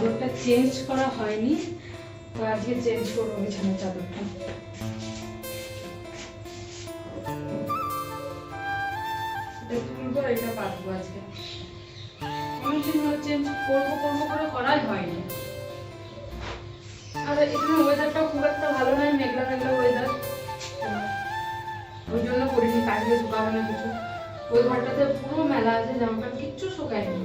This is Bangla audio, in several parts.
চাদরটা চেঞ্জ করা হয়নি, তো আজকে চেঞ্জ করব বিছানার চাদরটা। করব করব করে করাই হয়নি। এখানে ওয়েদারটা খুব একটা ভালো নয়, মেঘলা ওয়েদার ওই জন্য করিনি কিছু। পুরো মেলা আছে জামাটা কিচ্ছু শুকায়নি।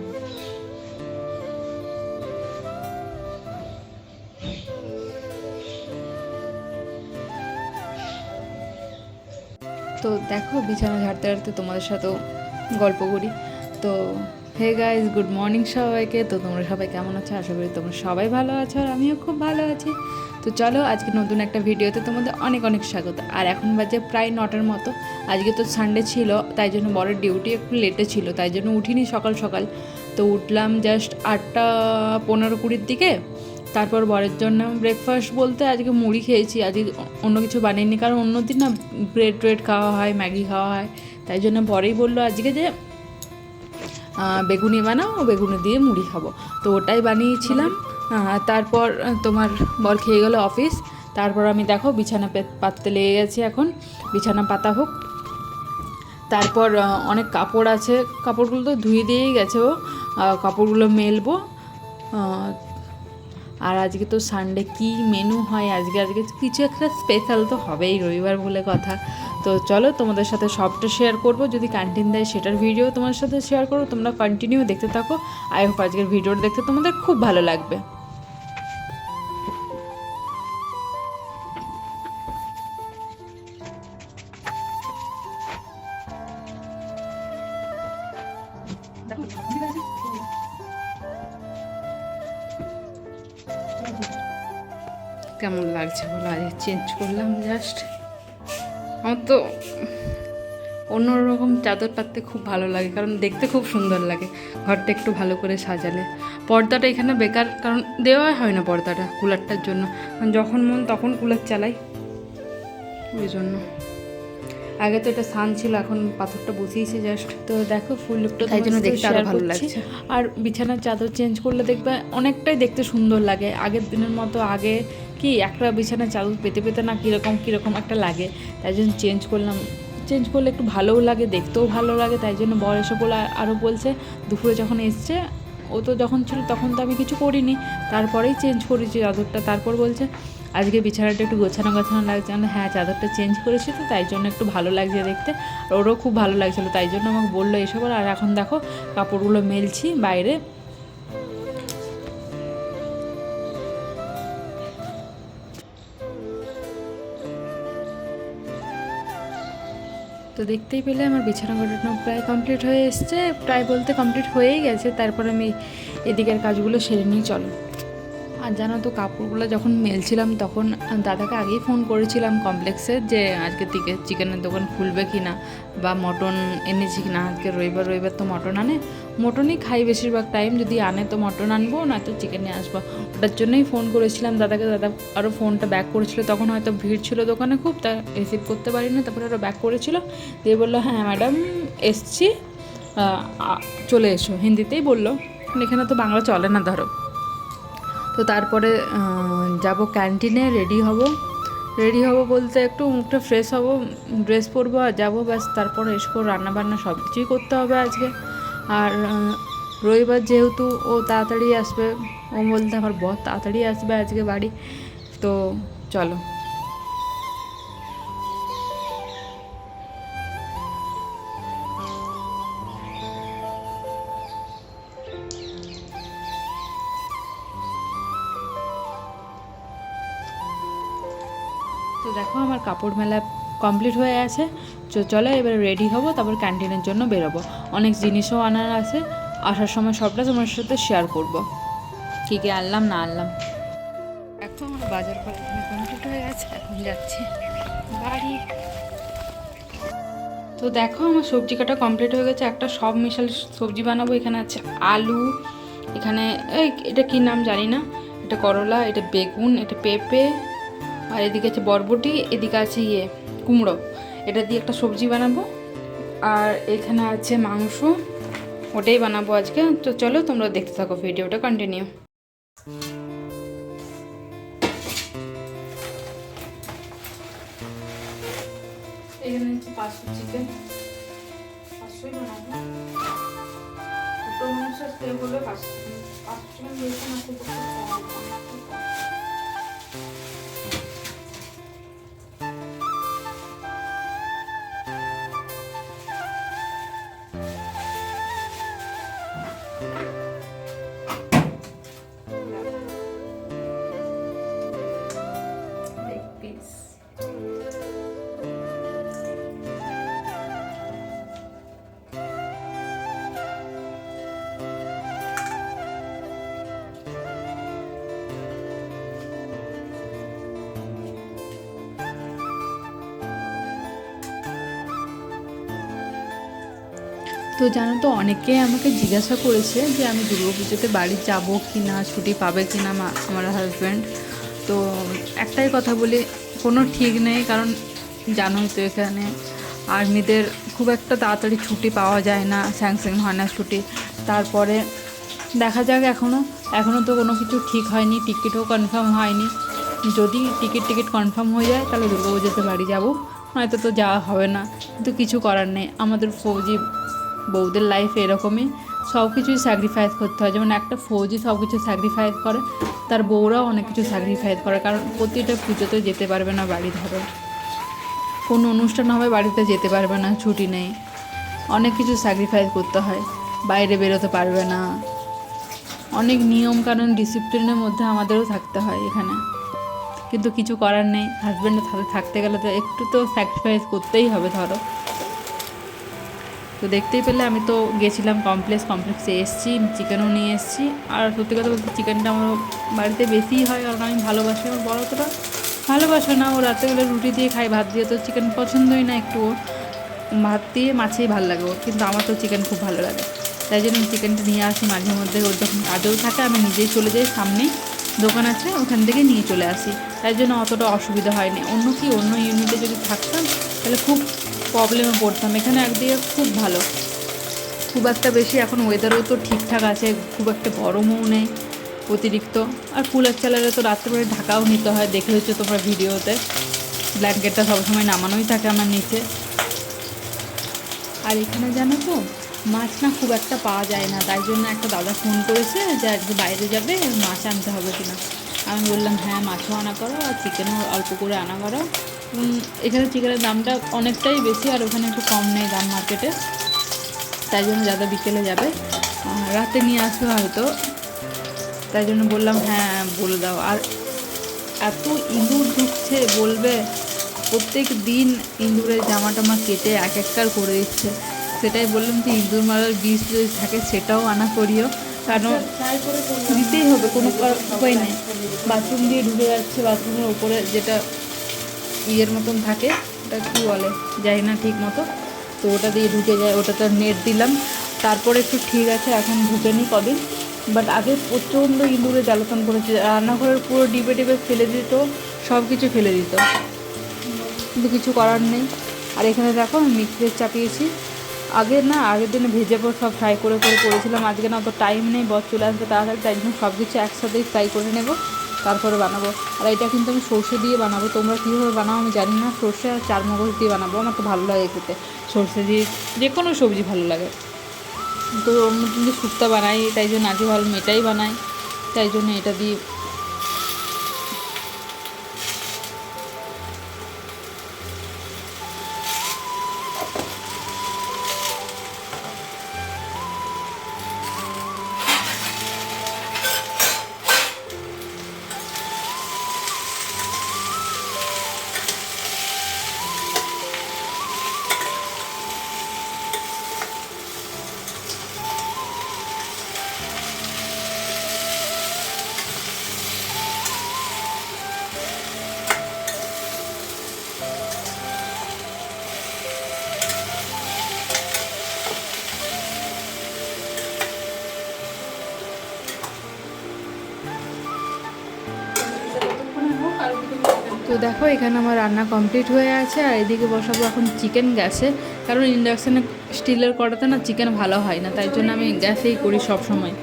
তো দেখো বিছানা ঝাড়তে ঝাড়তে তোমাদের সাথেও গল্প করি। তো হে গাইজ গুড মর্নিং সবাইকে। তো তোমরা সবাই কেমন আছো? আশা করি তোমরা সবাই ভালো আছো আর আমিও খুব ভালো আছি। তো চলো, আজকে নতুন একটা ভিডিওতে তোমাদের অনেক অনেক স্বাগত। আর এখন বাজে প্রায় নটার মতো। আজকে তো সানডে ছিল, তাই জন্য বড় ডিউটি একটু লেটে ছিল, তাই জন্য উঠিনি সকাল সকাল। তো উঠলাম জাস্ট আটটা পনেরো কুড়ির দিকে। তারপর বরের জন্য ব্রেকফাস্ট বলতে আজকে মুড়ি খেয়েছি, আজকে অন্য কিছু বানিয়েনি কারণ অন্য দিন না ব্রেড ট্রেড খাওয়া হয়, ম্যাগি খাওয়া হয়, তাই জন্য বরেই বলল আজকে যে বেগুনি বানাও, বেগুনি দিয়ে মুড়ি খাব। তো ওটাই বানিয়েছিলাম। তারপর তোমার বর খেয়ে গেলো অফিস তারপর আমি দেখো বিছানা পাততে লেগে গেছি এখন, বিছানা পাতা হোক। তারপর অনেক কাপড় আছে, কাপড়গুলো তো ধুয়ে দিয়েই গেছে ও কাপড়গুলো মেলবো আর আজকে তো সানডে কি মেনু হয়? আজকে আজকে কিছু একটা স্পেশাল তো হবেই, রবিবার বলে কথা। তো চলো তোমাদের সাথে সবটা শেয়ার করব। যদি ক্যান্টিন দেয় সেটার ভিডিও তোমার সাথে শেয়ার করো। তোমরা কন্টিনিউ দেখতে থাকো। আই হোপ আজকের ভিডিওটা দেখতে তোমাদের খুব ভালো লাগবে। কেমন লাগছে বলো? আজ চেঞ্জ করলাম জাস্ট আমার তো অন্যরকম চাদর পাততে খুব ভালো লাগে, কারণ দেখতে খুব সুন্দর লাগে, ঘরটা একটু ভালো করে সাজালে। পর্দাটা এখানে বেকার, কারণ দেওয়াই হয় না পর্দাটা, কুলারটার জন্য। যখন মন তখন কুলার চালাই, ওই জন্য। আগে তো এটা সান ছিল এখন পাথরটা বসিয়েছে জাস্ট তো দেখো ফুল লুকটা তাই জন্য দেখতে আরও ভালো লাগছে। আর বিছানার চাদর চেঞ্জ করলে দেখবে অনেকটাই দেখতে সুন্দর লাগে। আগের দিনের মতো আগে কি একটা বিছানার চাদর পেতে পেতে না কীরকম কীরকম একটা লাগে। তাই জন্য চেঞ্জ করলাম। চেঞ্জ করলে একটু ভালোও লাগে দেখতেও ভালো লাগে। তাই জন্য বর এসে বলে আরও বলছে দুপুরে যখন এসছে ও তো যখন ছিল তখন তো আমি কিছু করিনি। তারপরেই চেঞ্জ করেছি চাদরটা। তারপর বলছে আজকে বিছানাটা একটু গোছানো গোছানো লাগছে। আমি হ্যাঁ চাদরটা চেঞ্জ করেছি তো, তাই জন্য একটু ভালো লাগছে দেখতে। আর ওরও খুব ভালো লাগছিল, তাই জন্য আমাকে বলল এসব আর এখন দেখো, কাপড়গুলো মেলছি বাইরে। তো দেখতেই পেলে আমার বিছানা গোটানো প্রায় কমপ্লিট হয়ে এসছে। প্রায় বলতে কমপ্লিট হয়েই গেছে। তারপর আমি এদিকের কাজগুলো সেরে নিয়ে চলো। আর জানো তো, কাপড়গুলো যখন মেলছিলাম তখন দাদাকে আগেই ফোন করেছিলাম কমপ্লেক্সে যে আজকে থেকে চিকেনের দোকান খুলবে কি না বা মটন এনেছি কি না আজকে রবিবার রবিবার তো মটন আনে। মটনই খাই বেশিরভাগ টাইম যদি আনে তো মটন আনব না তো চিকেনে আসব। ওটার জন্যই ফোন করেছিলাম দাদাকে, দাদা আরও ফোনটা ব্যাক করেছিল। তখন হয়তো ভিড় ছিল দোকানে খুব, তা রিসিভ করতে পারিনি, তারপরে আরও ব্যাক করেছিল। দিয়ে বলল হ্যাঁ ম্যাডাম এসছি। চলে এসো। হিন্দিতেই বলল। এখানে তো বাংলা চলে না, ধরো। তো তারপরে যাব ক্যান্টিনে রেডি হব। রেডি হব বলতে একটু মুখটা ফ্রেশ হব ড্রেস পরবো আর যাব, ব্যাস তারপরে এসবো রান্নাবান্না সব কিছুই করতে হবে আজকে। আর রবিবার যেহেতু ও তাড়াতাড়ি আসবে, ও বলতে আমার বর তাড়াতাড়ি আসবে আজকে বাড়ি, তো চলো। তো দেখো আমার কাপড় মেলা কমপ্লিট হয়ে আছে তো চলো এবার রেডি হব, তারপর ক্যান্টিনের জন্য বেরোবো। অনেক জিনিসও আনার আছে। আসার সময় সবটা তোমার সাথে শেয়ার করব। কী কী আনলাম, না আনলাম। দেখো আমার বাজার করা কমপ্লিট হয়ে গেছে, এখন যাচ্ছি। বাড়ি। তো দেখো আমার সবজি কাটা কমপ্লিট হয়ে গেছে। একটা সব মিশাল সবজি বানাবো এখানে আছে। আলু, এখানে এটা কি নাম জানি না। এটা করলা, এটা বেগুন, এটা পেঁপে আর এদিকে আছে বরবটি, এদিকে আছে ইয়ে কুমড়ো। এটা দিয়ে একটা সবজি বানাবো। আর এখানে আছে মাংস। ওটাই বানাবো আজকে। তো চলো তোমরা দেখতে থাকো ভিডিওটা কন্টিনিউ পাঁচশো চিকেন পাঁচশোই বানাবো। দুটো তেল বলে পাঁচশো পাঁচশো চিকেন দিয়েছে না খুব একটা কম, তো জানো তো, অনেকে আমাকে জিজ্ঞাসা করেছে যে আমি দুর্গা পুজোতে বাড়ি যাব কি না ছুটি পাবে কি না আমার হাজব্যান্ড তো একটাই কথা বলি, কোনো ঠিক নেই, কারণ জানোই তো এখানে আর্মিদের খুব একটা তাড়াতাড়ি ছুটি পাওয়া যায় না স্যাংশন হয় না ছুটি। তারপরে দেখা যাক এখনও এখনও তো কোনো কিছু ঠিক হয়নি টিকিটও কনফার্ম হয়নি। যদি টিকিট টিকিট কনফার্ম হয়ে যায়, তাহলে দুর্গা পুজোতে বাড়ি যাব। নয়তো তো যাওয়া হবে না, কিন্তু কিছু করার নেই। আমাদের ফৌজি বউদের লাইফে এরকমই। সব কিছুই স্যাক্রিফাইস করতে হয়। যেমন একটা ফৌজি সব কিছু স্যাক্রিফাইস করে, তার বউরাও অনেক কিছু স্যাক্রিফাইস করে। কারণ প্রতিটা পুজোতে যেতে পারবে না বাড়ি ধরো। কোনো অনুষ্ঠান হবে বাড়িতে যেতে পারবে না, ছুটি নেই। অনেক কিছু স্যাক্রিফাইস করতে হয়। বাইরে বেরোতে পারবে না। অনেক নিয়ম কানুন ডিসিপ্লিনের মধ্যে আমাদেরও থাকতে হয় এখানে। কিন্তু কিছু করার নেই। হাজব্যান্ডের সাথে থাকতে গেলে তো একটু তো স্যাক্রিফাইস করতেই হবে ধরো। তো দেখতেই পেলে আমি তো গেছিলাম কমপ্লেক্স কমপ্লেক্সে এসেছি চিকেনও নিয়ে এসেছি। আর সত্যি কথা বলতে চিকেনটা আমার বাড়িতে বেশিই হয়, কারণ আমি ভালোবাসি আমার বড় তোরা ভালোবাসে না। ও রাত্রেবেলা রুটি দিয়ে খাই ভাত দিয়ে, তো চিকেন পছন্দই না একটু ওর। ভাত দিয়ে মাছেই ভালো লাগে ওর, কিন্তু আমার তো চিকেন খুব ভালো লাগে। তাই জন্য আমি চিকেনটা নিয়ে আসি মাঝে মধ্যে। ওর যখন কাজেও থাকে, আমি নিজেই চলে যাই সামনেই। দোকান আছে, ওখান থেকে নিয়ে চলে আসি। তাই জন্য অতটা অসুবিধা হয়নি। অন্য কি, অন্য ইউনিটে যদি থাকতাম, তাহলে খুব প্রবলেমে পড়তাম। এখানে একদিকে খুব ভালো। খুব একটা বেশি এখন ওয়েদারও তো ঠিকঠাক আছে, খুব একটা গরমও নেই অতিরিক্ত। আর কুলার চালালে তো রাত্রেবেলা ঢাকাও নিতে হয় দেখে হচ্ছে তোমরা ভিডিওতে। ব্ল্যাঙ্কেটটা সবসময় নামানোই থাকে আমার নিচে। আর এখানে জানো তো, মাছ না খুব একটা পাওয়া যায় না, তাই জন্য একটা দাদা ফোন করেছে যে আজকে বাইরে যাবে, মাছ আনতে হবে কিনা। আমি বললাম হ্যাঁ মাছও আনা করো আর চিকেনও অল্প করে আনা করো। এখানে চিকেনের দামটা অনেকটাই বেশি আর ওখানে একটু কম নেই দাম মার্কেটে তাই জন্য দাদা বিকেলে যাবে। রাতে নিয়ে আসবে হয়তো। তাই জন্য বললাম হ্যাঁ বলে দাও। আর এত ইঁদুর ঢুকছে বলবে, প্রত্যেক দিন ইঁদুরের জামা টামা কেটে এক একটার করে দিচ্ছে। সেটাই বললাম যে, ইঁদুর মারার বিষ যদি থাকে, সেটাও আনা করিও। কারণ দিতেই হবে, কোনো উপায় নেই। বাথরুম দিয়ে ঢুকে যাচ্ছে, বাথরুমের ওপরে যেটা ইয়ের মতন থাকে, ওটা কী বলে? জানি না ঠিক মতো। তো ওটা দিয়ে ঢুকে যায়, ওটাতে নেট দিলাম। তারপরে একটু ঠিক আছে, এখন ঢুকেনি কদিন বাট আগে প্রচণ্ড ইঁদুরে জ্বালাতন করেছে। রান্নাঘরের পুরো ডিবে ডিবে ফেলে দিত, সব কিছু ফেলে দিত। কিন্তু কিছু করার নেই। আর এখানে দেখো মিক্সিতে চাপিয়েছি। আগে না, আগের দিনে ভেজে পর সব ফ্রাই করে করে করেছিলাম। আজকে না অত টাইম নেই, বর চলে আসবে তাড়াতাড়ি, তাই জন্য সব কিছু একসাথেই ফ্রাই করে নেব। তারপরে বানাবো? আর এটা কিন্তু আমি সর্ষে দিয়ে বানাবো। তোমরা কীভাবে বানাও আমি জানি না। সর্ষে আর চার মগজ দিয়ে বানাবো। আমার তো ভালো লাগে খেতে। সর্ষে দিয়ে যে কোনো সবজি ভালো লাগে। তো অন্য কিন্তু শুক্তা বানাই, তাই জন্য আজকে ভালো মেটাই বানাই। তাই জন্য এটা দিয়ে দেখো, এখানে আমার রান্না কমপ্লিট হয়ে আছে আর এদিকে বসাবো এখন চিকেন গ্যাসে। কারণ ইন্ডাকশানে স্টিলের কড়াতে না চিকেন ভালো হয় না, তাই জন্য আমি গ্যাসেই করি সব সময়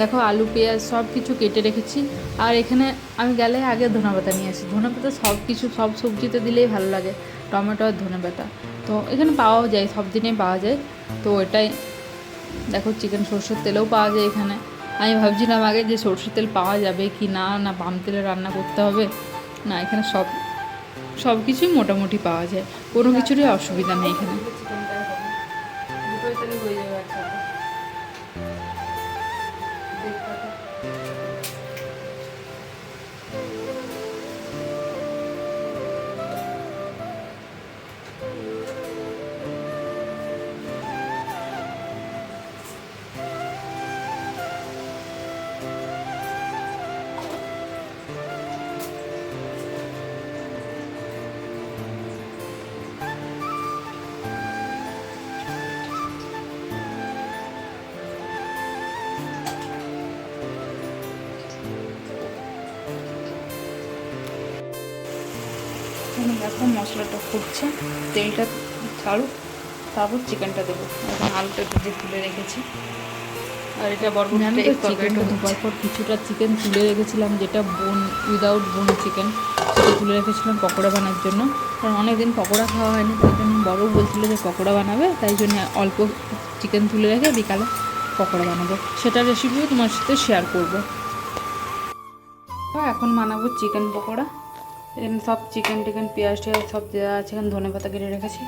দেখো, আলু, পেঁয়াজ সব কিছু কেটে রেখেছি। আর এখানে আমি গেলে আগে ধনে পাতা নিয়ে আসি। ধনে পাতা সব কিছু সব সবজিতে দিলেই ভালো লাগে, টমেটো আর ধনে পাতা তো এখানে পাওয়াও যায়, সব দিনেই পাওয়া যায়। তো এটাই দেখো চিকেন সর্ষের তেলেও পাওয়া যায় এখানে। আমি ভাবছিলাম আগে যে সরষের তেল পাওয়া যাবে কি না না পাম তেলে রান্না করতে হবে, না এখানে সব সব কিছুই মোটামুটি পাওয়া যায়। কোনো কিছুরই অসুবিধা নেই এখানে। দেখো মশলাটা ফুটছে তেলটা ছাড়ুক তারপর চিকেনটা দেবো। এখন আলুটা ভেজে তুলে রেখেছি। আর এটা বরবটি আমি তো চিকেনটা ধোবার পর কিছুটা চিকেন তুলে রেখেছিলাম যেটা বোন উইদাউট বোন চিকেন সেটা তুলে রেখেছিলাম পকোড়া বানার জন্য। কারণ অনেকদিন পকোড়া খাওয়া হয়নি তাই জন্য বড় বলছিল যে পকোড়া বানাবে তাই জন্য অল্প চিকেন তুলে রেখে বিকালে পকোড়া বানাবো। সেটার রেসিপিও তোমার সাথে শেয়ার করব। এখন বানাবো চিকেন পকোড়া। এখানে সব চিকেন টিকেন, পেঁয়াজ টিয়াজ সব দেওয়া আছে। এখানে ধনে পাতা কেটে রেখেছি।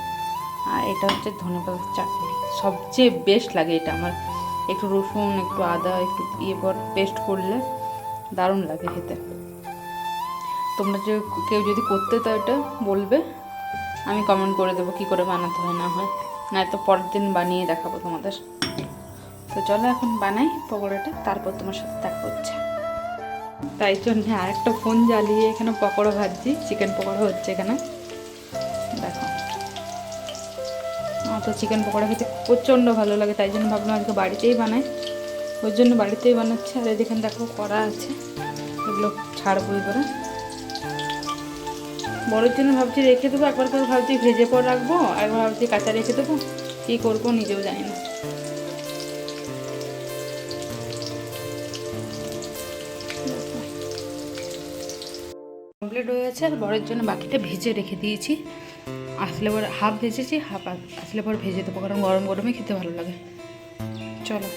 আর এটা হচ্ছে ধনে পাতার চাটনি। সবচেয়ে বেস্ট লাগে এটা আমার। একটু রসুন, একটু আদা, একটু ইয়ে পর পেস্ট করলে দারুণ লাগে খেতে। তোমরা যে কেউ যদি করতে তো এটা বলবে, আমি কমেন্ট করে দেবো কী করে বানাতে হয়, না হয়। না তো পরের দিন বানিয়ে দেখাবো তোমাদের। তো চলো এখন বানাই পকোড়াটা, তারপর তোমার সাথে দেখা হচ্ছে। তাই জন্য আরেকটা ফোন জ্বালিয়ে এখানে পকোড়া ভাজছি। চিকেন পকোড়া হচ্ছে এখানে। দেখো। আমার তো চিকেন পকোড়া খেতে প্রচণ্ড ভালো লাগে, তাই জন্য ভাবলাম আজকে বাড়িতেই বানাই। ওর জন্য বাড়িতেই বানাচ্ছি, আর এখানে দেখো করা আছে। এগুলো ছাড়বো এবারে। বড়োর জন্য ভাবছি রেখে দেবো, একবার করে ভাবছি ভেজে পর রাখব একবার ভাবছি কাঁচা রেখে দেবো। কী করব নিজেও জানি না। কমপ্লিট আর বরের জন্য বাকিটা ভেজে রেখে দিয়েছি। আসলে পর হাফ ভেজেছি, হাফ আসলে পর ভেজে দেবো, কারণ গরম গরমে খেতে ভালো লাগে। চলো।